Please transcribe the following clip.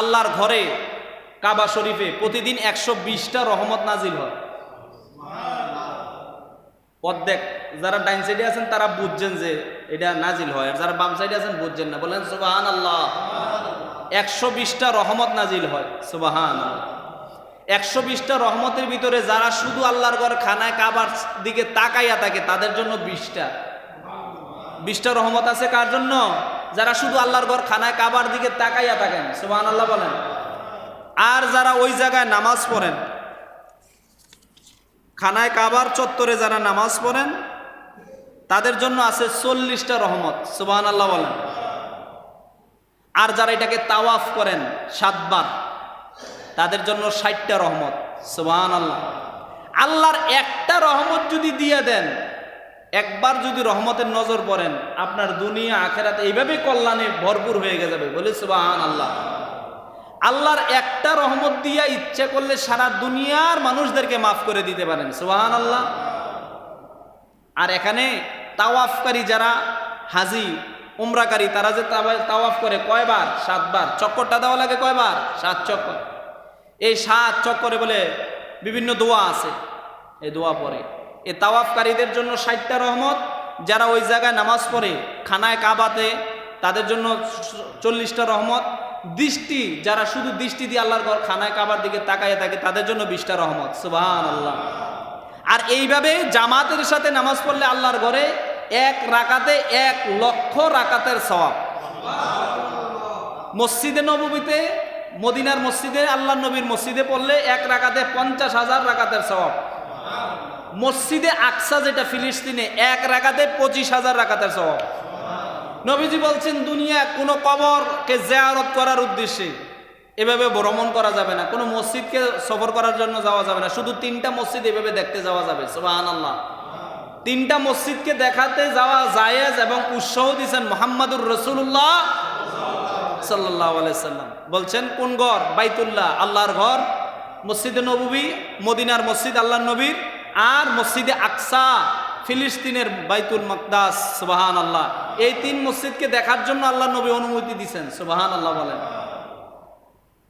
আল্লাহর ঘরে কাবা শরীফে প্রতিদিন একশো বিশটা রহমত নাজিল হয়। অর্ধেক যারা ডাইন সাইডে আছেন, তারা বুঝছেন যে এটা নাজিল হয়। আর যারা বাম সাইডে আছেন, বুঝছেন না। বলেন সুবাহান আল্লাহ একশো বিশটা রহমত নাজিল হয়। সুবাহান একশো বিশটা রহমতের ভিতরে যারা শুধু আল্লাহর ঘর খানায় কাবার দিকে তাকাইয়া থাকে, তাদের জন্য বিশটা। বিশটা রহমত আছে কার জন্য? যারা শুধু আল্লাহর ঘর খানায় কাবার দিকে তাকাইয়া থাকেন সুবাহান আল্লাহ বলেন। আর যারা ওই জায়গায় নামাজ পড়েন, খানায় কাবার চত্বরে যারা নামাজ পড়েন, তাদের জন্য আছে চল্লিশটা রহমত সুবাহান আল্লাহ বলেন। আর যারা এটাকে তাওয়াফ করেন সাতবার, তাদের জন্য ষাটটা রহমত সুবাহান আল্লাহ আল্লাহর একটা রহমত যদি দিয়ে দেন একবার যদি রহমতের নজর পড়েন, আপনার দুনিয়া, আখেরাতে এইভাবে কল্যাণে ভরপুর হয়ে যাবে বলে সুবাহান আল্লাহ আল্লাহর একটা রহমত দিয়া ইচ্ছে করলে সারা দুনিয়ার মানুষদেরকে মাফ করে দিতে পারেন। সুবাহান আল্লাহ আর এখানে তাওয়াফকারী যারা হাজি, উমরাকারী, তারা যে তাওয়াফ করে কয়বার? সাতবার। চক্করটা দেওয়া লাগে কয়বার? সাত চক্কর। এই সাত চক্করে বলে বিভিন্ন দোয়া আছে। এই দোয়া পরে। এই তাওয়াফকারীদের জন্য ষাটটা রহমত। যারা ওই জায়গায় নামাজ পড়ে, খানায় কাবাতে, তাদের জন্য চল্লিশটা রহমত। দৃষ্টি, যারা শুধু দৃষ্টি দিয়ে আল্লাহর ঘর খানায় কাবার দিকে তাকাইয়ে থাকে, তাদের জন্য বিশটা রহমত। সুবাহান আল্লাহ আর এইভাবে জামাতের সাথে নামাজ পড়লে আল্লাহর ঘরে এক রাকাতে এক লক্ষ রাকাতের সওয়াব। মসজিদে নবমীতে মদিনার মসজিদে আল্লাহ নবীর মসজিদে পড়লে এক রাকাতে পঞ্চাশ হাজার রাকাতের সওয়াব। মসজিদে আকসা যেটা ফিলিস্তিনে, এক রাকাতে পঁচিশ হাজার রাকাতের সওয়াব। নবীজি বলছেন, দুনিয়া কোনো কবরকে জেয়ারত করার উদ্দেশ্যে এভাবে ভ্রমণ করা যাবে না। কোনো মসজিদকে সফর করার জন্য যাওয়া যাবে না। শুধু তিনটা মসজিদ এভাবে দেখতে যাওয়া যাবে। সুবাহান আল্লাহ তিনটা মসজিদকে দেখাতে যাওয়া জায়েজ এবং উৎসাহ দিয়েছেন মোহাম্মদুর রসুল্লাহ সাল্লাহ আলাইসাল্লাম বলছেন, কোন ঘর? বাইতুল্লাহ। আল্লাহর ঘর। মসজিদে নবী। মদিনার মসজিদ। আল্লাহ নবীর। আর মসজিদে আকসা, ফিলিস্তিনের বাইতুল মকদাস সুবাহান আল্লাহ এই তিন মসজিদকে দেখার জন্য আল্লাহ নবী অনুমতি দিচ্ছেন সুবাহান আল্লাহ বলেন।